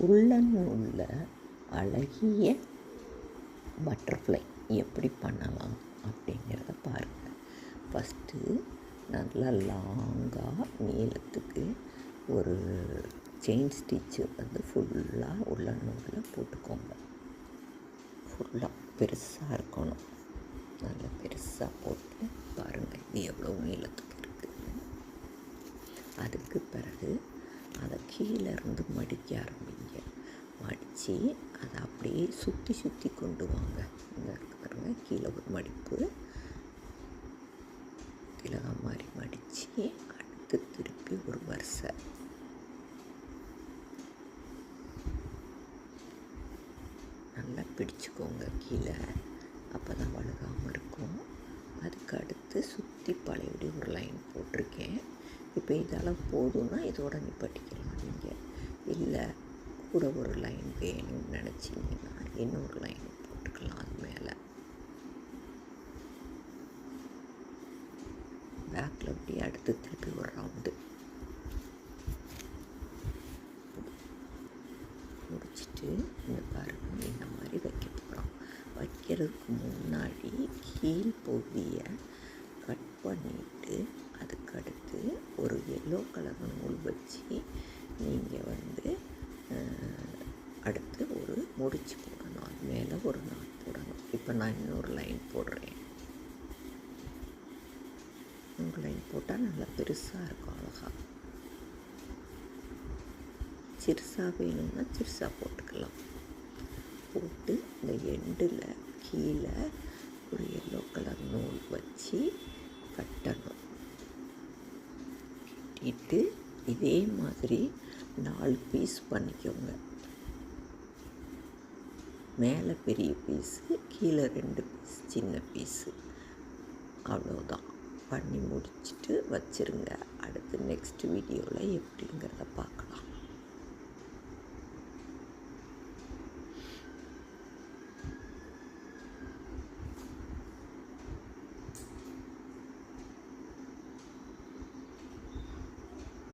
உள்ளன் உள்ள அழகிய பட்டர்ஃப்ளை எப்படி பண்ணலாம் அப்படிங்கிறத பாருங்கள் ஃபஸ்ட்டு நல்லா லாங்காக நீளத்துக்கு ஒரு செயின் ஸ்டிச்சு வந்து ஃபுல்லாக உள்ள நூலில் போட்டுக்கோங்க. ஃபுல்லாக பெருசாக இருக்கணும். நல்லா பெருசாக போட்டு பாருங்கள் இது எவ்வளோ நீளத்துக்கு இருக்குது அதுக்கு பிறகு அதை கீழே இருந்து மடிக்க ஆரம்பிங்க. மடித்து அதை அப்படியே சுற்றி சுற்றி கொண்டு வாங்க. இங்கே பாருங்க கீழே ஒரு மடிப்பு. திலகம் மாதிரி மடித்து அடுத்து திருப்பி ஒரு வரிசை. நல்லா பிடிச்சிக்கோங்க கீழே அப்போ தான் வழுகாமல் இருக்கும் அதுக்கு அடுத்து சுற்றி பழையபடி ஒரு லைன் போட்டிருக்கேன் இப்போ போதும்னா இதோட நிப்பாட்டிக்கலாம். நீங்கள் இல்லை கூட ஒரு லைன் வேணும்னு நினச்சிங்கன்னா இன்னொரு லைன் போட்டுக்கலாம் அது மேலே. பேக்கில் அப்படியே அடுத்து திருப்பி ஒரு ரவுண்டு முடிச்சுட்டு இந்த பாருங்கள் இந்த மாதிரி வைக்க போகிறோம் வைக்கிறதுக்கு முன்னாடி கீழ் பகுதியை கட் பண்ணிவிட்டு அதுக்கடுத்து ஒரு எல்லோ கலர் நூல் வச்சு நீங்கள் வந்து அடுத்து ஒரு முடிச்சு போடணும். அது மேலே ஒரு நாள் போடணும். இப்போ நான் இன்னொரு லைன் போடுறேன். இன்னொரு லைன் போட்டால் நல்லா பெருசாக இருக்கும் அழகாக சிறுசாக வேணும்னா சிறுசாக போட்டுக்கலாம். போட்டு இந்த எண்டில் கீழே ஒரு எல்லோ கலர் நூல் வச்சு கட்டணும். கட்டிட்டு இதே மாதிரி நாலு பீஸ் பண்ணிக்கோங்க. மேலே பெரிய பீஸு கீழே ரெண்டு பீஸ் சின்ன பீஸு அவ்வளோதான் பண்ணி முடிச்சுட்டு வச்சுருங்க. அடுத்து நெக்ஸ்ட் வீடியோவில் எப்படிங்கிறத பார்க்கலாம்.